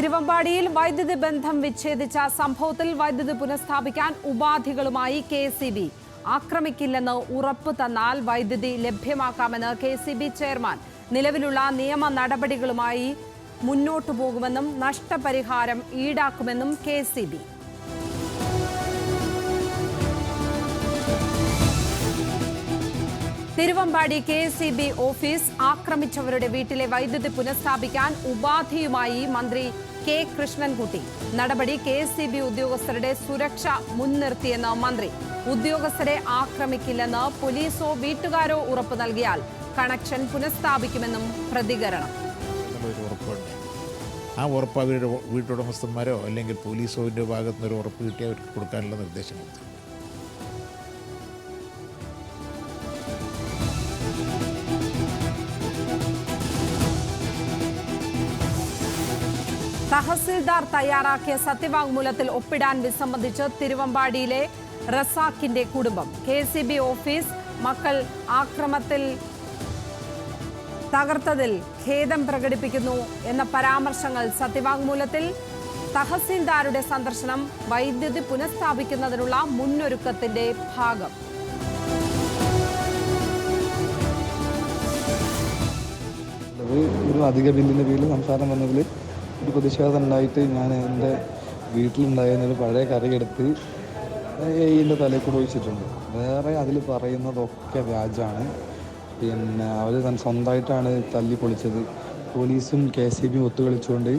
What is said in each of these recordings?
തിരുവമ്പാടിയിൽ വൈദ്യുതി ബന്ധം വിച്ഛേദിച്ച സംഭവത്തിൽ വൈദ്യുതി പുനഃസ്ഥാപിക്കാൻ ഉപാധികളുമായി കെ സി ബി. ആക്രമിക്കില്ലെന്ന് ഉറപ്പ് തന്നാൽ വൈദ്യുതി ലഭ്യമാക്കാമെന്ന് കെ സി ബി ചെയർമാൻ. നിലവിലുള്ള നിയമ നടപടികളുമായി മുന്നോട്ടു പോകുമെന്നും നഷ്ടപരിഹാരം ഈടാക്കുമെന്നും K C B. Thiruvambadi K C B office ആക്രമിച്ചവരുടെ വീട്ടിലെ വൈദ്യുതി പുനഃസ്ഥാപിക്കാൻ ഉപാധിയുമായി മന്ത്രി കെ കൃഷ്ണൻകുട്ടി. നടപടി കെ എസ് ബി ഉദ്യോഗസ്ഥരുടെ സുരക്ഷ മുൻനിർത്തിയെന്ന് മന്ത്രി. ഉദ്യോഗസ്ഥരെ ആക്രമിക്കില്ലെന്ന് പോലീസോ വീട്ടുകാരോ ഉറപ്പു നൽകിയാൽ കണക്ഷൻ പുനഃസ്ഥാപിക്കുമെന്നും പ്രതികരണം. ആ ഉറപ്പ് അവരുടെ വീട്ടുടമസ്ഥന്മാരോ അല്ലെങ്കിൽ പോലീസോ ഭാഗത്തുനിന്ന് ഒരു ഉറപ്പ് കിട്ടിയാൽ അവർക്ക് കൊടുക്കാനുള്ള നിർദ്ദേശം കൊടുത്തു തഹസിൽദാർ തയ്യാറാക്കിയ സത്യവാങ്മൂലത്തിൽ ഒപ്പിടാൻ വിസമ്മതിച്ച് തിരുവമ്പാടിയിലെ റസാഖിന്റെ കുടുംബം. കെ സി ബി ഓഫീസ് മക്കൾ ആക്രമത്തിൽ തകർത്തതിൽ ഖേദം പ്രകടിപ്പിക്കുന്നു എന്ന പരാമർശങ്ങൾ സത്യവാങ്മൂലത്തിൽ തഹസിൽദാരുടെ സന്ദർശനം വൈദ്യുതി പുനഃസ്ഥാപിക്കുന്നതിനുള്ള മുന്നൊരുക്കത്തിന്റെ ഭാഗം. ഒരു അധിക ബില്ലിന്റെ പേരിൽ സംസാരം വന്നതിൽ ഒരു പ്രതിഷേധം ഉണ്ടായിട്ട് ഞാൻ എന്റെ വീട്ടിലുണ്ടായിരുന്ന ഒരു പഴയ കറിയെടുത്ത് എന്റെ തലയിൽ കൂടെ ഒഴിച്ചിട്ടുണ്ട്. വേറെ അതിൽ പറയുന്നതൊക്കെ വ്യാജാണ് പിന്നെ അവർ സ്വന്തമായിട്ടാണ് തല്ലി പൊളിച്ചത്. പോലീസും കെ സി ബിയും ഒത്തുകളിച്ചുകൊണ്ട്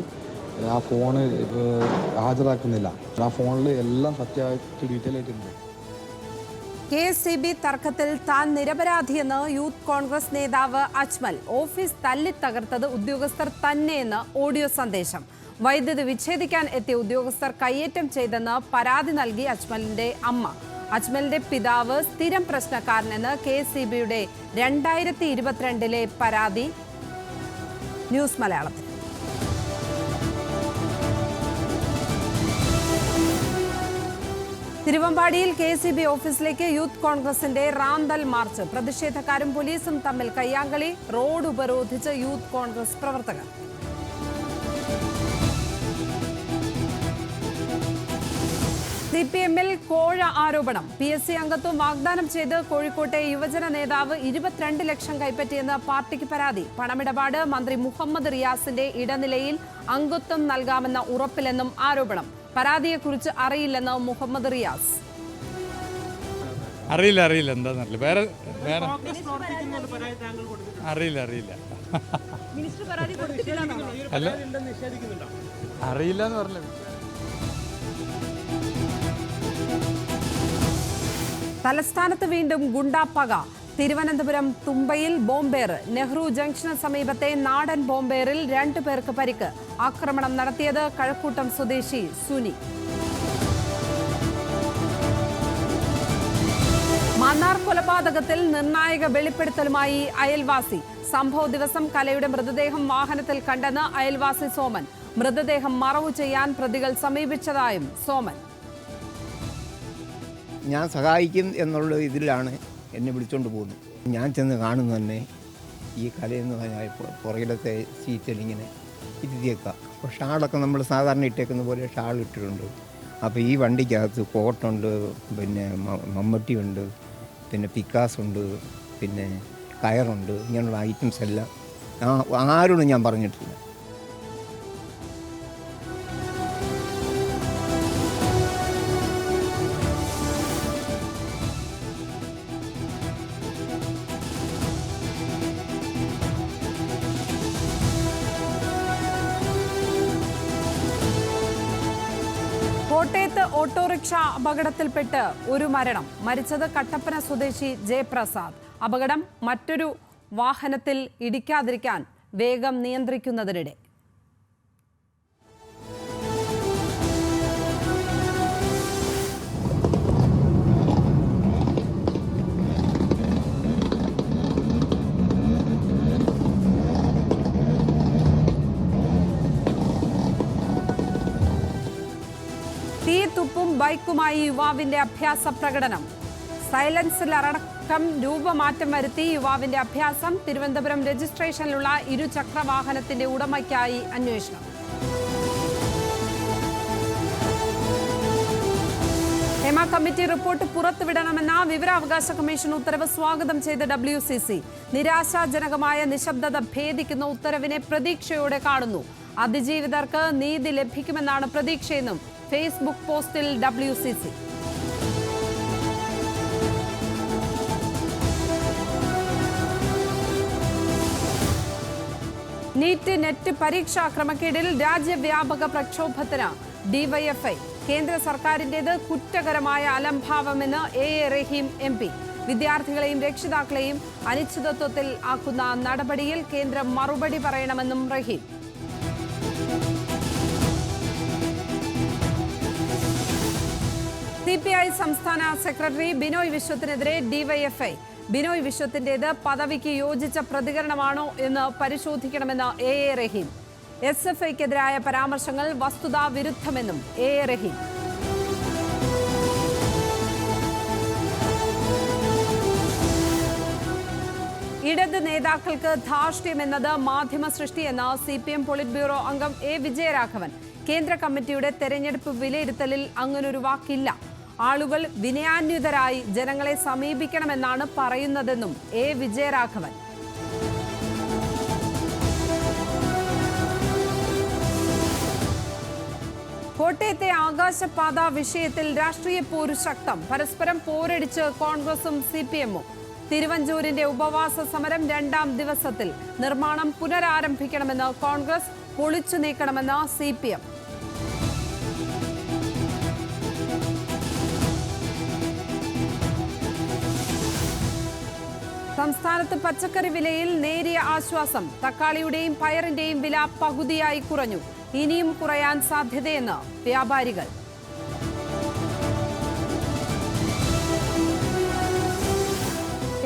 ആ ഫോണ് ഹാജരാക്കുന്നില്ല. ആ ഫോണിൽ എല്ലാം സത്യമായിട്ട് ഡീറ്റെയിൽ ആയിട്ടുണ്ട്. കെ എസ് സി ബി തർക്കത്തിൽ താൻ നിരപരാധിയെന്ന് യൂത്ത് കോൺഗ്രസ് നേതാവ് അജ്മൽ. ഓഫീസ് തല്ലി തകർത്തത് ഉദ്യോഗസ്ഥർ തന്നെയെന്ന് ഓഡിയോ സന്ദേശം. വൈദ്യുതി വിച്ഛേദിക്കാൻ എത്തിയ ഉദ്യോഗസ്ഥർ കയ്യേറ്റം ചെയ്തെന്ന് പരാതി നൽകി അജ്മലിന്റെ അമ്മ. അജ്മലിന്റെ പിതാവ് സ്ഥിരം പ്രശ്നക്കാരനെന്ന് കെ എസ് സി ബിയുടെ രണ്ടായിരത്തി ഇരുപത്തിരണ്ടിലെ പരാതി. ന്യൂസ് മലയാളത്തിൽ. തിരുവമ്പാടിയിൽ കെ സി ബി ഓഫീസിലേക്ക് യൂത്ത് കോൺഗ്രസിന്റെ റാന്തൽ മാർച്ച്. പ്രതിഷേധക്കാരും പോലീസും തമ്മിൽ കയ്യാങ്കളി റോഡ് ഉപരോധിച്ച് യൂത്ത് കോൺഗ്രസ് പ്രവർത്തകർ. സി പി എമ്മിൽ കോഴ ആരോപണം. പി എസ് സി അംഗത്വം വാഗ്ദാനം ചെയ്ത് കോഴിക്കോട്ടെ യുവജന നേതാവ് ഇരുപത്തിരണ്ട് ലക്ഷം കൈപ്പറ്റിയെന്ന് പാർട്ടിക്ക് പരാതി. പണമിടപാട് മന്ത്രി മുഹമ്മദ് റിയാസിന്റെ ഇടനിലയിൽ അംഗത്വം നൽകാമെന്ന ഉറപ്പിലെന്നും ആരോപണം. പരാതിയെക്കുറിച്ച് അറിയില്ലെന്ന് മുഹമ്മദ് റിയാസ്. അറിയില്ല അറിയില്ല. എന്താന്നറിയില്ല വേറെ വേറെ. അറിയില്ല അറിയില്ല. അല്ല. അറിയില്ല എന്ന് പറഞ്ഞില്ല. തലസ്ഥാനത്ത് വീണ്ടും ഗുണ്ടാപ്പക തിരുവനന്തപുരം തുമ്പയിൽ ബോംബേർ നെഹ്റു ജംഗ്ഷന് സമീപത്തെ നാടൻ ബോംബേറിൽ രണ്ടു പേർക്ക് പരിക്ക്. ആക്രമണം നടത്തിയത് കഴക്കൂട്ടം സ്വദേശി സുനി. മന്നാർ കൊലപാതകത്തിൽ നിർണായക വെളിപ്പെടുത്തലുമായി അയൽവാസി. സംഭവ ദിവസം കലയുടെ മൃതദേഹം വാഹനത്തിൽ കണ്ടെന്ന് അയൽവാസി സോമൻ. മൃതദേഹം മറവു ചെയ്യാൻ പ്രതികൾ സമീപിച്ചതായും സോമൻ. ഞാൻ സഹായിക്കും എന്നുള്ള ഇതിലാണ് എന്നെ വിളിച്ചുകൊണ്ട് പോകുന്നു. ഞാൻ ചെന്ന് കാണുന്നു തന്നെ ഈ കലയെന്ന് പറഞ്ഞാൽ പുറകിലത്തെ സീറ്റിൽ ഇങ്ങനെ ഇരുത്തിയേക്കാം അപ്പോൾ ഷാളൊക്കെ നമ്മൾ സാധാരണ ഇട്ടേക്കുന്ന പോലെ ഷാൾ ഇട്ടിട്ടുണ്ട്. അപ്പോൾ ഈ വണ്ടിക്കകത്ത് കോട്ടുണ്ട് പിന്നെ മമ്മട്ടിയുണ്ട് പിന്നെ പിക്കാസ് ഉണ്ട് പിന്നെ കയറുണ്ട് ഇങ്ങനെയുള്ള ഐറ്റംസ് എല്ലാം ആ ആരോടും ഞാൻ പറഞ്ഞിട്ടില്ല. കോട്ടയത്ത് ഓട്ടോറിക്ഷ അപകടത്തിൽപ്പെട്ട് ഒരു മരണം. മരിച്ചത് കട്ടപ്പന സ്വദേശി ജയപ്രസാദ്. അപകടം മറ്റൊരു വാഹനത്തിൽ ഇടിക്കാതിരിക്കാൻ വേഗം നിയന്ത്രിക്കുന്നതിനിടെ. ബൈക്കുമായി യുവാവിന്റെ അഭ്യാസ പ്രകടനം. സൈലൻസിലടക്കം രൂപമാറ്റം വരുത്തി യുവാവിന്റെ അഭ്യാസം. തിരുവനന്തപുരം രജിസ്ട്രേഷനിലുള്ള ഇരുചക്ര വാഹനത്തിന്റെ ഉടമയ്ക്കായി അന്വേഷണം. ഹേമ കമ്മിറ്റി റിപ്പോർട്ട് പുറത്തുവിടണമെന്ന വിവരാവകാശ കമ്മീഷൻ ഉത്തരവ് സ്വാഗതം ചെയ്ത ഡബ്ല്യു സി സി. നിരാശാജനകമായ നിശബ്ദത ഭേദിക്കുന്ന ഉത്തരവിനെ പ്രതീക്ഷയോടെ കാണുന്നു. അതിജീവിതർക്ക് നീതി ലഭിക്കുമെന്നാണ് പ്രതീക്ഷയെന്നും ഫേസ്ബുക്ക് പോസ്റ്റിൽ W C C NEET net പരീക്ഷാ ക്രമക്കേടിൽ രാജ്യവ്യാപക പ്രക്ഷോഭത്തിന് ഡിവൈഎഫ്ഐ കേന്ദ്ര സർക്കാരിന്റേത് കുറ്റകരമായ അലംഭാവമെന്ന് A A Rahim M P വിദ്യാർത്ഥികളെയും രക്ഷിതാക്കളെയും അനിശ്ചിതത്വത്തിൽ ആക്കുന്ന നടപടിയിൽ കേന്ദ്രം മറുപടി പറയണമെന്നും റഹീം. പി ഐ സംസ്ഥാന സെക്രട്ടറി ബിനോയ് വിശ്വത്തിനെതിരെ ഡിവൈഎഫ്ഐ. ബിനോയ് വിശ്വത്തിന്റേത് പദവിക്ക് യോജിച്ച പ്രതികരണമാണോ എന്ന് പരിശോധിക്കണമെന്ന് A A Rahim. S F ഐക്കെതിരായ പരാമർശങ്ങൾ വസ്തുതാ വിരുദ്ധമെന്നും എ എ റഹീം. ഇടത് നേതാക്കൾക്ക് ധാർഷ്ട്യമെന്നത് മാധ്യമ സൃഷ്ടിയെന്ന് C P M polit bureau അംഗം എ വിജയരാഘവൻ. കേന്ദ്ര കമ്മിറ്റിയുടെ തെരഞ്ഞെടുപ്പ് വിലയിരുത്തലിൽ അങ്ങനൊരു വാക്കില്ല. ആളുകൾ വിനയാന്വിതരായി ജനങ്ങളെ സമീപിക്കണമെന്നാണ് പറയുന്നതെന്നും എ വിജയരാഘവൻ. കോട്ടയത്തെ ആകാശപാത വിഷയത്തിൽ രാഷ്ട്രീയ പോരു ശക്തം. പരസ്പരം പോരടിച്ച് കോൺഗ്രസും സി പി എമ്മും തിരുവഞ്ചൂരിന്റെ ഉപവാസ സമരം രണ്ടാം ദിവസത്തിൽ. നിർമ്മാണം പുനരാരംഭിക്കണമെന്ന് കോൺഗ്രസ് പൊളിച്ചു നീക്കണമെന്ന് സി പി എം സംസ്ഥാനത്ത് പച്ചക്കറി വിലയിൽ നേരിയ ആശ്വാസം. തക്കാളിയുടെയും പയറിന്റെയും വില പകുതിയായി കുറഞ്ഞു. ഇനിയും കുറയാൻ സാധ്യതയെന്ന് വ്യാപാരികൾ.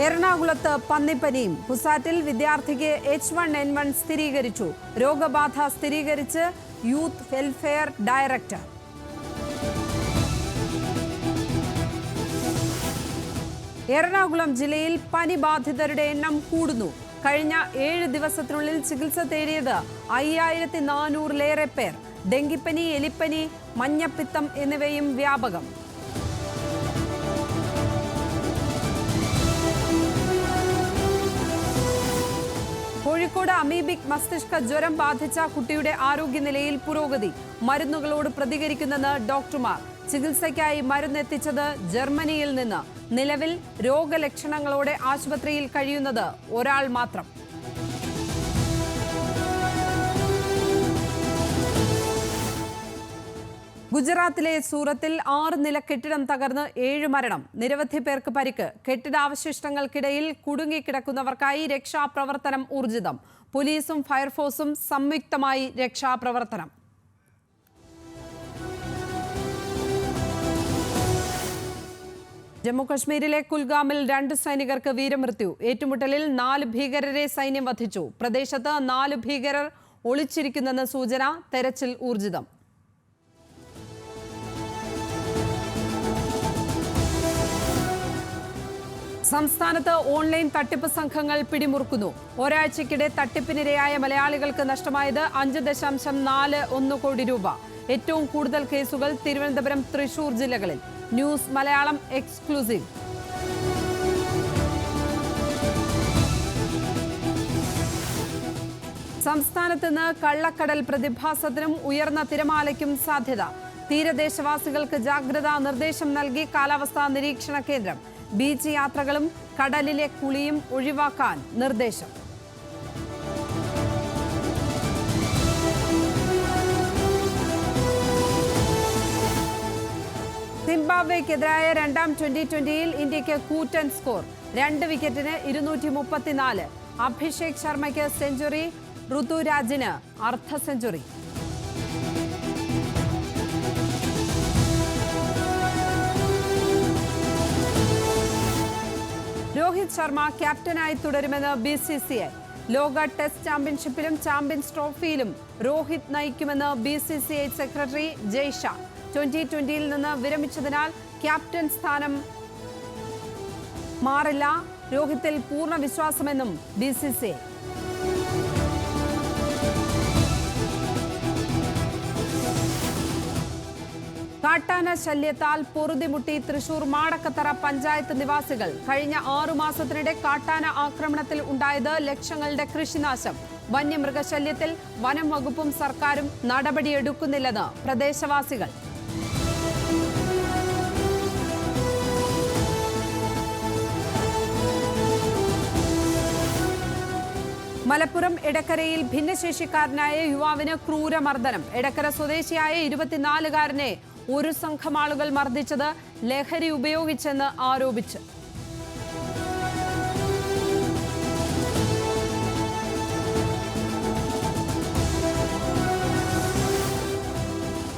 എറണാകുളത്ത് പന്നിപ്പനിയും. ഹുസാറ്റിൽ വിദ്യാർത്ഥിക്ക് എച്ച് വൺ എൻ വൺ സ്ഥിരീകരിച്ചു. രോഗബാധ സ്ഥിരീകരിച്ച് യൂത്ത് വെൽഫെയർ ഡയറക്ടർ. എറണാകുളം ജില്ലയിൽ പനി ബാധിതരുടെ എണ്ണം കൂടുന്നു. കഴിഞ്ഞ ഏഴ് ദിവസത്തിനുള്ളിൽ ചികിത്സ തേടിയത് അയ്യായിരത്തി നാനൂറിലേറെ പേർ. ഡെങ്കിപ്പനി എലിപ്പനി മഞ്ഞപ്പിത്തം എന്നിവയും വ്യാപകം. കോഴിക്കോട് അമീബിക് മസ്തിഷ്ക ജ്വരം ബാധിച്ച കുട്ടിയുടെ ആരോഗ്യനിലയിൽ പുരോഗതി. മരുന്നുകളോട് പ്രതികരിക്കുന്നെന്ന് ഡോക്ടർമാർ. ചികിത്സയ്ക്കായി മരുന്നെത്തിച്ചത് ജർമ്മനിയിൽ നിന്ന്. നിലവിൽ രോഗലക്ഷണങ്ങളോടെ ആശുപത്രിയിൽ കഴിയുന്നത് ഒരാൾ മാത്രം. ഗുജറാത്തിലെ സൂറത്തിൽ ആറ് നില കെട്ടിടം തകർന്ന് ഏഴ് മരണം. നിരവധി പേർക്ക് പരിക്ക്. കെട്ടിടാവശിഷ്ടങ്ങൾക്കിടയിൽ കുടുങ്ങിക്കിടക്കുന്നവർക്കായി രക്ഷാപ്രവർത്തനം ഊർജിതം. പോലീസും ഫയർഫോഴ്സും സംയുക്തമായി രക്ഷാപ്രവർത്തനം. ജമ്മുകശ്മീരിലെ കുൽഗാമിൽ രണ്ട് സൈനികർക്ക് വീരമൃത്യു. ഏറ്റുമുട്ടലിൽ നാല് ഭീകരരെ സൈന്യം വധിച്ചു. പ്രദേശത്ത് നാല് ഭീകരർ ഒളിച്ചിരിക്കുന്നെന്ന് സൂചന തെരച്ചിൽ ഊർജിതം. സംസ്ഥാനത്ത് ഓൺലൈൻ തട്ടിപ്പ് സംഘങ്ങൾ പിടിമുറുക്കുന്നു. ഒരാഴ്ചക്കിടെ തട്ടിപ്പിനിരയായ മലയാളികൾക്ക് നഷ്ടമായത് അഞ്ച് ദശാംശം നാല് ഒന്ന് കോടി രൂപ. ഏറ്റവും കൂടുതൽ കേസുകൾ തിരുവനന്തപുരം തൃശൂർ ജില്ലകളിൽ. News Malayalam exclusive. സംസ്ഥാനത്ത് നിന്ന് കള്ളക്കടൽ പ്രതിഭാസത്തിനും ഉയർന്ന തിരമാലയ്ക്കും സാധ്യത. തീരദേശവാസികൾക്ക് ജാഗ്രതാ നിർദ്ദേശം നൽകി കാലാവസ്ഥാ നിരീക്ഷണ കേന്ദ്രം. ബീച്ച് യാത്രകളും കടലിലെ കുളിയും ഒഴിവാക്കാൻ നിർദ്ദേശം. സിംബാബ്വേക്കെതിരായ രണ്ടാം ട്വന്റി ട്വന്റിയിൽ ഇന്ത്യയ്ക്ക് കൂറ്റൻ സ്കോർ. രണ്ട് വിക്കറ്റിന് ഇരുന്നൂറ്റി മുപ്പത്തിനാല് അഭിഷേക് ശർമ്മയ്ക്ക് സെഞ്ചുറി ഋതുരാജിന് അർദ്ധ സെഞ്ചുറി. രോഹിത് ശർമ്മ ക്യാപ്റ്റനായി തുടരുമെന്ന് ബി സി സി ഐ ലോക ടെസ്റ്റ് ചാമ്പ്യൻഷിപ്പിലും ചാമ്പ്യൻസ് ട്രോഫിയിലും രോഹിത് നയിക്കുമെന്ന് B C C I secretary Jay Shah. Twenty ട്വന്റിയിൽ നിന്ന് വിരമിച്ചതിനാൽ ക്യാപ്റ്റൻ സ്ഥാനം മാറില്ല. രോഹിത്തിൽ പൂർണ വിശ്വാസമെന്നും ബി സി സി ഐ. കാട്ടാന ശല്യത്താൽ പൊറുതിമുട്ടി തൃശൂർ മാടക്കത്തറ പഞ്ചായത്ത് നിവാസികൾ. കഴിഞ്ഞ ആറു മാസത്തിനിടെ കാട്ടാന ആക്രമണത്തിൽ ഉണ്ടായത് ലക്ഷങ്ങളുടെ കൃഷിനാശം. വന്യമൃഗശല്യത്തിൽ വനം വകുപ്പും സർക്കാരും നടപടിയെടുക്കുന്നില്ലെന്ന് പ്രദേശവാസികൾ. മലപ്പുറം എടക്കരയിൽ ഭിന്നശേഷിക്കാരനായ യുവാവിന് ക്രൂരമർദ്ദനം. എടക്കര സ്വദേശിയായ ഇരുപത്തിനാലുകാരനെ ഒരു സംഘം ആളുകൾ മർദ്ദിച്ചത് ലഹരി ഉപയോഗിച്ചെന്ന് ആരോപിച്ച്.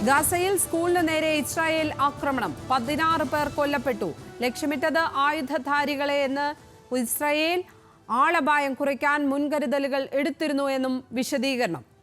ഗാസയിൽ സ്കൂളിന് നേരെ ഇസ്രായേൽ ആക്രമണം. പതിനാറ് പേർ കൊല്ലപ്പെട്ടു. ലക്ഷ്യമിട്ടത് ആയുധധാരികളെ എന്ന് ഇസ്രായേൽ ആളപായം കുറയ്ക്കാൻ മുൻകരുതലുകൾ എടുത്തിരുന്നു എന്നും വിശദീകരണം.